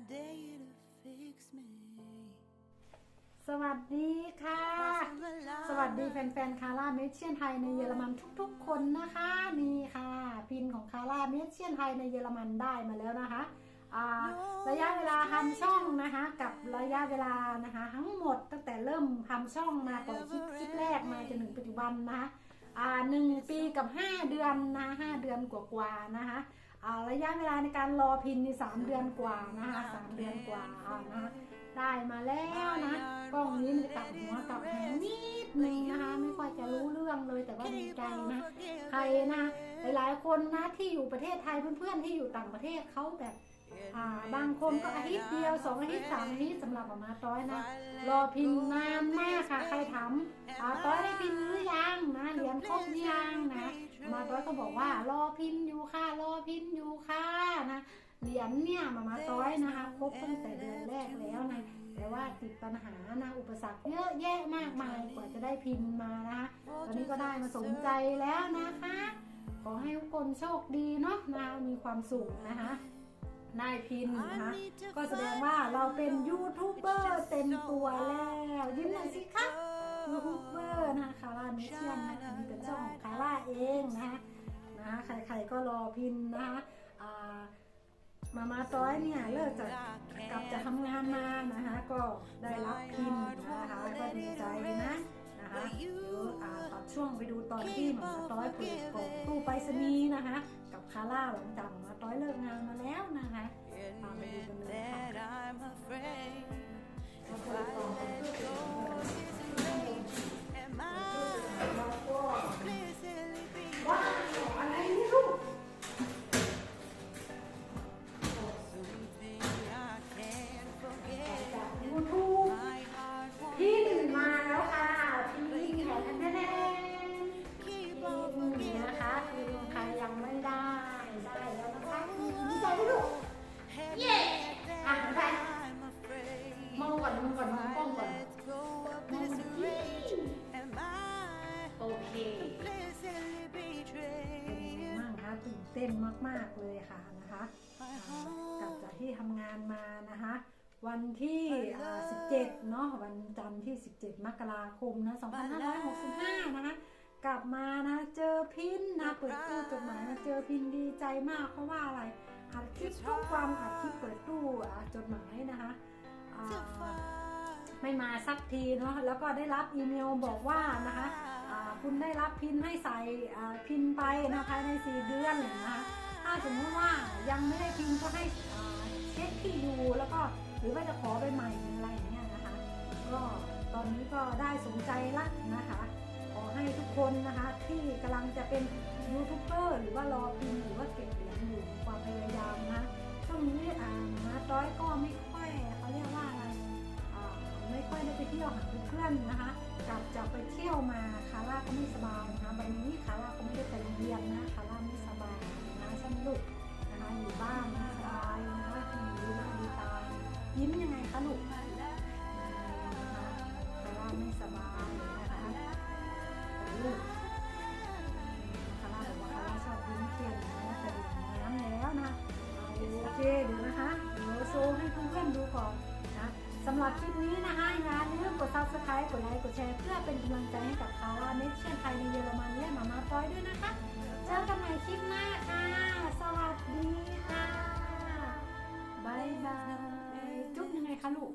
day to fix me. สวัสดีค่ะ สวัสดีแฟนๆ คาร่าเมเชียนไทยในเยอรมันทุกๆ คนนะคะนี่ค่ะ พินของคาร่าเมเชียนไทยในเยอรมันได้มาแล้วนะคะระยะเวลาทำช่องนะคะ กับระยะเวลานะคะ ทั้งหมดตั้งแต่เริ่มทำช่องมาก่อนคลิปคลิปแรกมาจนถึงปัจจุบันนะคะหนึ่งปีกับห้าเดือนนะห้าเดือนกว่าๆนะคะ ระยะเวลาในการรอพินนี่สามเดือนกว่านะคะสามเดือนกว่าอ่านะคะได้มาแล้วนะกล้องนี้มันจะกลับหัวกลับหางนิดนึงนะคะ ไม่ค่อยจะรู้เรื่องเลยแต่ว่าดีใจนะใครนะหลายๆคนนะที่อยู่ประเทศไทยเพื่อนๆที่อยู่ต่างประเทศเขาแบบอ่า บางคนก็อาทิตย์เดียวสองอาทิตย์สามอาทิตย์สำหรับหมาต้อยนะ รอพิมพ์นานมากค่ะ ใครถามอ่าต้อยได้พิมพ์หรือยังนะเหรียญครบหรือยังนะหมาต้อยก็บอกว่ารอพิมพ์อยู่ค่ะรอพิมพ์อยู่ค่ะนะเหรียญเนี่ยหมามาต้อยนะคะครบตั้งแต่เดือนแรกแล้วนะแต่ว่าติดปัญหานะอุปสรรคเยอะแยะมากมายกว่าจะได้พิมพ์มานะคะตอนนี้ก็ได้มาสมใจแล้วนะคะ ขอให้ทุกคนโชคดีเนาะนะมีความสุขนะคะ ได้พินนะคะก็แสดงว่าเราเป็นยูทูบเบอร์เต็มตัวแล้วยิ้มหน่อยสิคะยูทูบเบอร์นะคะคาร่าเมเชียนนะคะนี่เป็นช่องของคาร่าเองนะคะนะคะใครๆก็รอพินนะคะมามาต้อยเนี่ยเลิกจากกลับจะทำงานมานะคะ ก็ได้รับพินนะคะก็ดีใจนะนะคะเดี๋ยวอ่าตัดช่วงไปดูตอนที่มามาต้อยเปิดกล่องตู้ไปรษณีย์นะคะ คาร่าหลังจากหมามาต้อยเลิกงานมาแล้วนะคะตามไปดูกันเลยค่ะ มาก ๆ เลยค่ะนะคะอ่ากลับจากที่ทำงานมานะคะ วันที่อ่า17 เนาะวันจันทร์ที่ 17 มกราคมนะ2565 นะคะกลับมานะเจอพินนะเปิดตู้จดหมายนะเจอพินดีใจมากเพราะว่าอะไรอัดคลิปทุกวันอัดคลิปเปิดตู้อะจดหมายนะคะอ่าไม่มาสักทีเนาะแล้วก็ได้รับอีเมลบอกว่านะคะอ่าคุณได้รับพินให้ใส่อ่าพินไปนะภายใน 4 เดือนนะคะ ถ้าสมมติว่ายังไม่ได้พินก็ให้เช็คที่อยู่แล้วก็หรือว่าจะขอไปใหม่อะไรอย่างเงี้ยนะคะ ก็ตอนนี้ก็ได้สมใจละนะคะ ขอให้ทุกคนนะคะที่กำลังจะเป็นยูทูบเบอร์หรือว่ารอพินหรือว่าเก็บเหรียญอยู่ความพยายามนะช่วงนี้อ่ามาต้อยก็ไม่ค่อยเขาเรียกว่าอะไรอ่าไม่ค่อยได้ไปเที่ยวหาเพื่อนนะคะกลับจากไปเที่ยวมาคาร่าก็ไม่สบายนะคะวันนี้คาร่าก็ไม่ได้ไปโรงเรียนนะคาร่าไม่สบาย นะใช่ไหมลูกนะอยู่บ้านสบายนะคะดูหน้าดูตายิ้มยังไงคะลูกนะคะคาร่าไม่สบายนะคะลูกคาร่าบอกว่าคาร่าชอบยิ้มเที่ยงนะแต่ดื่มน้ำแล้วนะโอเคเดี๋ยวนะคะเดี๋ยวโชว์ให้เพื่อนๆดูก่อนนะสำหรับคลิปนี้นะคะอย่าลืมกด subscribe กดไลค์กดแชร์เพื่อเป็นกำลังใจให้กับคาร่าเมเชียนไทยในเยอรมันและมามาต้อยด้วยนะคะ เจอกันใหม่คลิปหน้าค่ะ บ๊ายบาย จุ๊บยังไงคะลูก